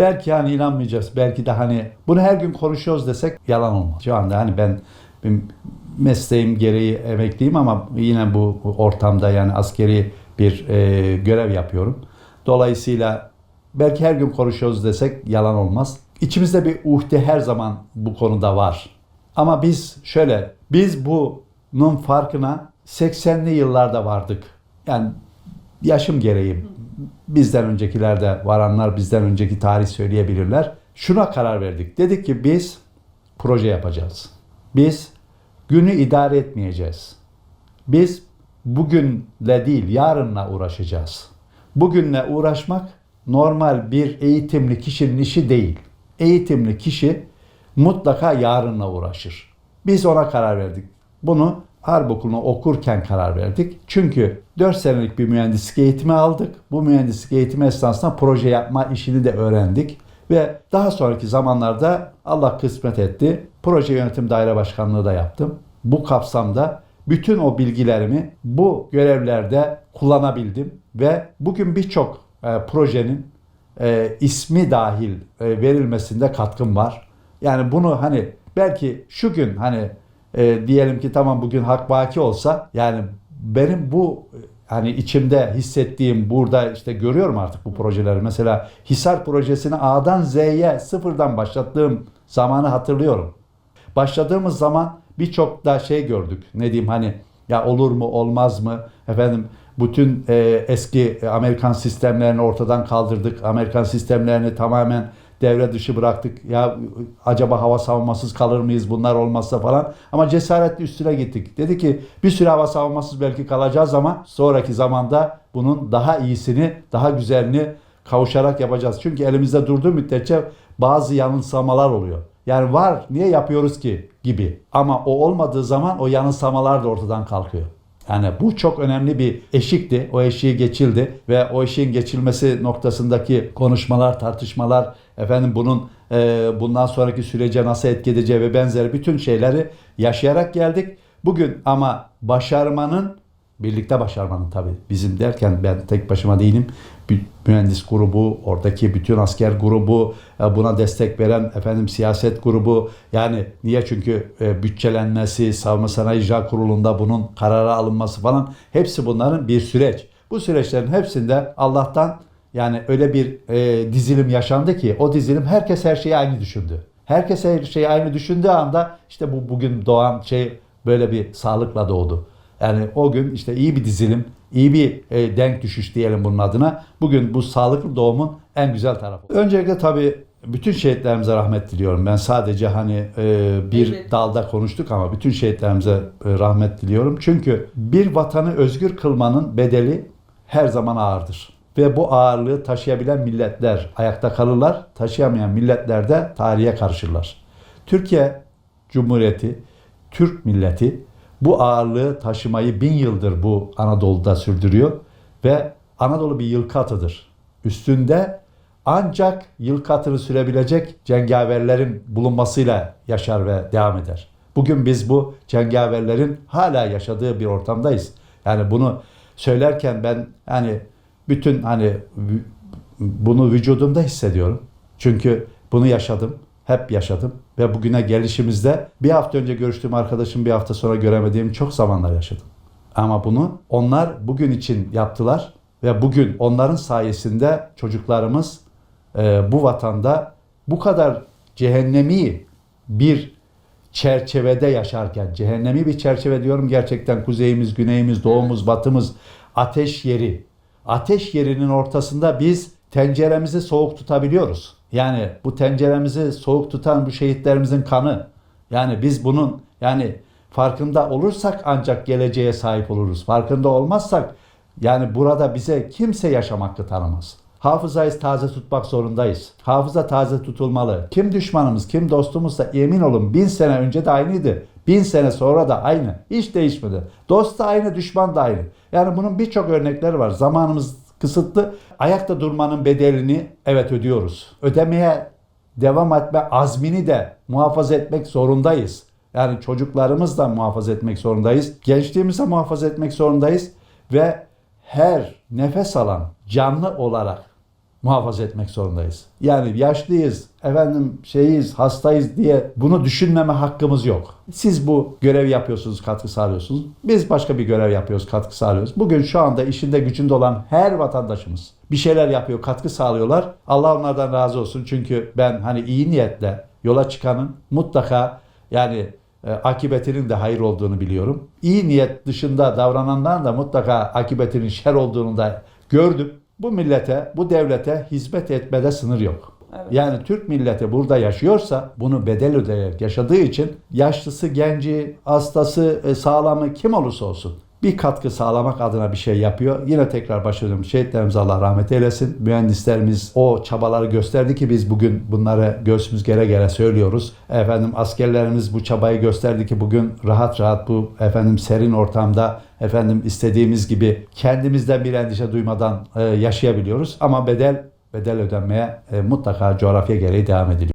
Belki hani inanmayacağız. Belki de hani bunu her gün konuşuyoruz desek yalan olmaz. Şu anda hani ben mesleğim gereği emekliyim ama yine bu ortamda yani askeri bir e, görev yapıyorum. Dolayısıyla belki her gün konuşuyoruz desek yalan olmaz. İçimizde bir uhde her zaman bu konuda var. Ama biz şöyle, biz bunun farkına 80'li yıllarda vardık. Yani yaşım gereği bizden öncekiler de varanlar bizden önceki tarih söyleyebilirler. Şuna karar verdik. Dedik ki biz proje yapacağız. Biz günü idare etmeyeceğiz. Biz bugünle değil yarınla uğraşacağız. Bugünle uğraşmak normal bir eğitimli kişinin işi değil. Eğitimli kişi mutlaka yarınla uğraşır. Biz ona karar verdik. Bunu Harp Okulu'nu okurken karar verdik. Çünkü 4 senelik bir mühendislik eğitimi aldık. Bu mühendislik eğitimi esnasında proje yapma işini de öğrendik. Ve daha sonraki zamanlarda Allah kısmet etti. Proje yönetim daire başkanlığı da yaptım. Bu kapsamda bütün o bilgilerimi bu görevlerde kullanabildim ve bugün birçok e, projenin e, ismi dahil e, verilmesinde katkım var. Yani bunu hani belki şu gün hani e, diyelim ki tamam bugün hak baki olsa yani benim bu hani içimde hissettiğim burada işte görüyorum artık bu projeleri. Mesela Hisar projesini A'dan Z'ye sıfırdan başlattığım zamanı hatırlıyorum. Başladığımız zaman birçok da şey gördük. Ne diyeyim hani ya olur mu olmaz mı efendim bütün e, eski Amerikan sistemlerini ortadan kaldırdık. Amerikan sistemlerini tamamen devre dışı bıraktık. Ya acaba hava savunmasız kalır mıyız bunlar olmazsa falan. Ama cesaretli üstüne gittik. Dedi ki bir süre hava savunmasız belki kalacağız ama sonraki zamanda bunun daha iyisini, daha güzelini kavuşarak yapacağız. Çünkü elimizde durduğu müddetçe bazı yanılsamalar oluyor. Yani var niye yapıyoruz ki gibi. Ama o olmadığı zaman o yanılsamalar da ortadan kalkıyor. Yani bu çok önemli bir eşikti. O eşiği geçildi ve o eşiğin geçilmesi noktasındaki konuşmalar, tartışmalar, efendim bunun e, bundan sonraki sürece nasıl etki edeceği ve benzeri bütün şeyleri yaşayarak geldik. Bugün ama başarmanın birlikte başarmanın tabii bizim derken ben tek başıma değilim. Mühendis grubu, oradaki bütün asker grubu, e, buna destek veren efendim siyaset grubu yani niye çünkü e, bütçelenmesi, savunma sanayi icra kurulunda bunun karara alınması falan hepsi bunların bir süreç. Bu süreçlerin hepsinde Allah'tan yani öyle bir e, dizilim yaşandı ki o dizilim herkes her şeyi aynı düşündü. Herkes her şeyi aynı düşündüğü anda işte bu bugün doğan şey böyle bir sağlıkla doğdu. Yani o gün işte iyi bir dizilim, iyi bir e, denk düşüş diyelim bunun adına. Bugün bu sağlıklı doğumun en güzel tarafı. Öncelikle tabii bütün şehitlerimize rahmet diliyorum. Ben sadece hani e, bir Evet. dalda konuştuk ama bütün şehitlerimize e, rahmet diliyorum. Çünkü bir vatanı özgür kılmanın bedeli her zaman ağırdır. Ve bu ağırlığı taşıyabilen milletler ayakta kalırlar, taşıyamayan milletler de tarihe karışırlar. Türkiye Cumhuriyeti, Türk milleti bu ağırlığı taşımayı bin yıldır bu Anadolu'da sürdürüyor ve Anadolu bir yılkı atıdır. Üstünde ancak yılkı atını sürebilecek cengaverlerin bulunmasıyla yaşar ve devam eder. Bugün biz bu cengaverlerin hala yaşadığı bir ortamdayız. Yani bunu söylerken ben hani bütün hani bunu vücudumda hissediyorum. Çünkü bunu yaşadım, hep yaşadım ve bugüne gelişimizde bir hafta önce görüştüğüm arkadaşım bir hafta sonra göremediğim çok zamanlar yaşadım. Ama bunu onlar bugün için yaptılar ve bugün onların sayesinde çocuklarımız e, bu vatanda bu kadar cehennemi bir çerçevede yaşarken, cehennemi bir çerçeve diyorum gerçekten kuzeyimiz, güneyimiz, doğumuz, batımız ateş yeri. Ateş yerinin ortasında biz tenceremizi soğuk tutabiliyoruz. Yani bu tenceremizi soğuk tutan bu şehitlerimizin kanı. Yani biz bunun yani farkında olursak ancak geleceğe sahip oluruz. Farkında olmazsak yani burada bize kimse yaşam hakkı tanımaz. Hafızayı taze tutmak zorundayız. Hafıza taze tutulmalı. Kim düşmanımız, kim dostumuzsa emin olun bin sene önce de aynıydı. Bin sene sonra da aynı. Hiç değişmedi. Dost da aynı, düşman da aynı. Yani bunun birçok örnekleri var. Zamanımız kısıtlı. Ayakta durmanın bedelini evet ödüyoruz. Ödemeye devam etme azmini de muhafaza etmek zorundayız. Yani çocuklarımız da muhafaza etmek zorundayız. Gençliğimizi muhafaza etmek zorundayız. Ve her nefes alan canlı olarak muhafaza etmek zorundayız. Yani yaşlıyız, efendim şeyiz, hastayız diye bunu düşünmeme hakkımız yok. Siz bu görev yapıyorsunuz, katkı sağlıyorsunuz. Biz başka bir görev yapıyoruz, katkı sağlıyoruz. Bugün şu anda işinde gücünde olan her vatandaşımız bir şeyler yapıyor, katkı sağlıyorlar. Allah onlardan razı olsun. Çünkü ben hani iyi niyetle yola çıkanın mutlaka yani e, akıbetinin de hayır olduğunu biliyorum. İyi niyet dışında davranandan da mutlaka akıbetinin şer olduğunu da gördüm. Bu millete, bu devlete hizmet etmede sınır yok. Evet. Yani Türk milleti burada yaşıyorsa bunu bedel ödeyerek yaşadığı için yaşlısı, genci, hastası, e, sağlamı kim olursa olsun bir katkı sağlamak adına bir şey yapıyor. Yine tekrar başlıyorum. Şehitlerimize Allah rahmet eylesin. Mühendislerimiz o çabaları gösterdi ki biz bugün bunları göğsümüz gere gere söylüyoruz. Efendim askerlerimiz bu çabayı gösterdi ki bugün rahat rahat bu efendim serin ortamda efendim istediğimiz gibi kendimizden bir endişe duymadan e, yaşayabiliyoruz. Ama bedel bedel ödenmeye e, mutlaka coğrafya gereği devam ediliyor.